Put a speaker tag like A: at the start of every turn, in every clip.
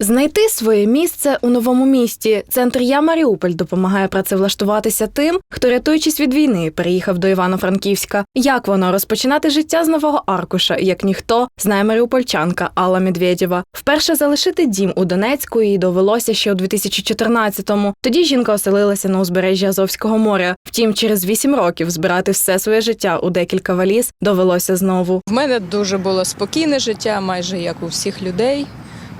A: Знайти своє місце у новому місті. Центр Я Маріуполь допомагає працевлаштуватися тим, хто, рятуючись від війни, переїхав до Івано-Франківська. Як воно розпочинати життя з нового аркуша, як ніхто знає маріупольчанка Алла Медведєва. Вперше залишити дім у Донецьку їй довелося ще у 2014-му. Тоді жінка оселилася на узбережжі Азовського моря. Втім, через вісім років збирати все своє життя у декілька валіз довелося знову.
B: В мене дуже було спокійне життя, майже як у всіх людей.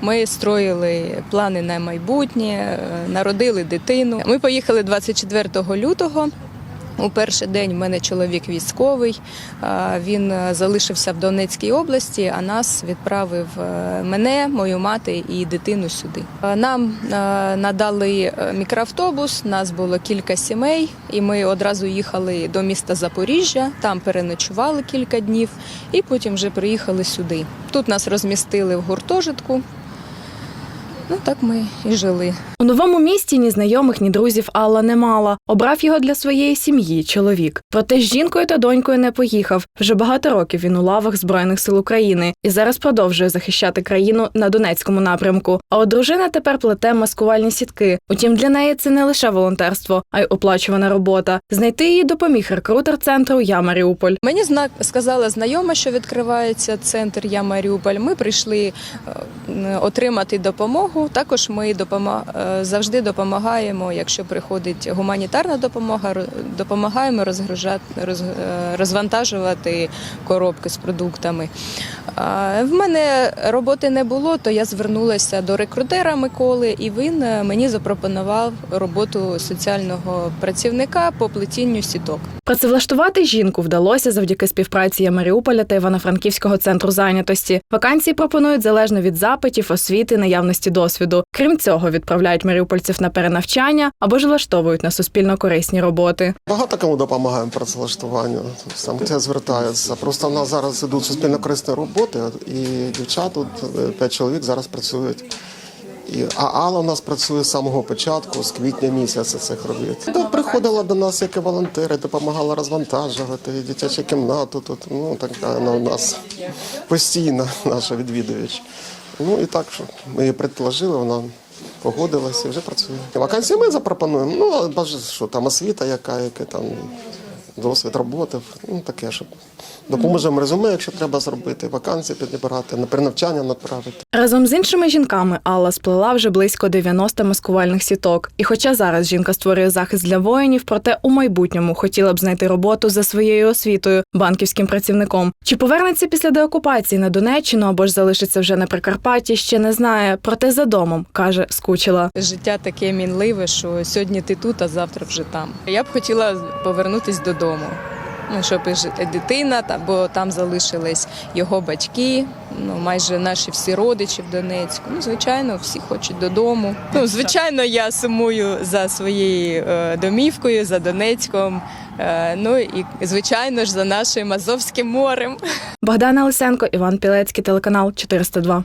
B: Ми строїли плани на майбутнє, е, народили дитину. Ми поїхали 24 лютого. У перший день в мене чоловік військовий. Він е, залишився в Донецькій області, а нас відправив е, мене, мою мати і дитину сюди. Е, Нам е, надали е, мікроавтобус, нас було кілька сімей, і ми одразу їхали до міста Запоріжжя. Там переночували кілька днів, і потім вже приїхали сюди. Тут нас розмістили в гуртожитку. Ну так ми і жили.
A: У новому місті ні знайомих, ні друзів Алла не мала. Обрав його для своєї сім'ї чоловік. Проте з жінкою та донькою не поїхав. Вже багато років він у лавах Збройних сил України і зараз продовжує захищати країну на Донецькому напрямку. А от дружина тепер плете маскувальні сітки. Утім, для неї це не лише волонтерство, а й оплачувана робота. Знайти її допоміг рекрутер центру Я Маріуполь.
B: Мені зна- сказала знайома, що відкривається центр Я Маріуполь. Ми прийшли е, отримати допомогу. Також ми допома- е, завжди допомагаємо, якщо приходить гуманітарна допомога, допомагаємо роз, розвантажувати коробки з продуктами. В мене роботи не було, то я звернулася до рекрутера Миколи, і він е, мені запропонував роботу соціального працівника по плетінню сіток.
A: Працевлаштувати жінку вдалося завдяки співпраці Маріуполя та Івано-Франківського центру зайнятості. Вакансії пропонують залежно від запитів, освіти, наявності досвіду. Крім цього, відправляють маріупольців на перенавчання або ж влаштовують на суспільно корисні роботи.
C: Багато кому допомагаємо працевлаштуванню. Сам те звертаються. Просто в нас зараз ідуть суспільно корисні роботи, і дівчат тут е, п'ять чоловік зараз працюють. І, а Алла у нас працює з самого початку, з квітня місяця цих робіт. Та приходила до нас як і волонтери, допомагала розвантажувати дитячу кімнату. Тут ну так вона у нас постійно наша відвідувач. Ну і так, що ми її предложили, вона погодилася вже працює. Вакансії ми запропонуємо. Ну, але що там освіта, яка, яка там досвід роботи, ну таке, щоб допоможемо резюме, якщо треба зробити, вакансії підібрати, на перенавчання направити.
A: Разом з іншими жінками Алла сплела вже близько 90 маскувальних сіток. І хоча зараз жінка створює захист для воїнів, проте у майбутньому хотіла б знайти роботу за своєю освітою банківським працівником. Чи повернеться після деокупації на Донеччину або ж залишиться вже на Прикарпатті, ще не знає. Проте за домом каже, скучила.
B: Життя таке мінливе, що сьогодні ти тут, а завтра вже там. Я б хотіла повернутися додому. Ну, щоб і дитина, бо там залишились його батьки, ну майже наші всі родичі в Донецьку. Ну, звичайно, всі хочуть додому. Ну, звичайно, я сумую за своєю е, домівкою, за Донецьком. Е, ну і звичайно ж за нашим Азовським морем.
A: Богдана Лисенко, Іван Пілецький, телеканал 402.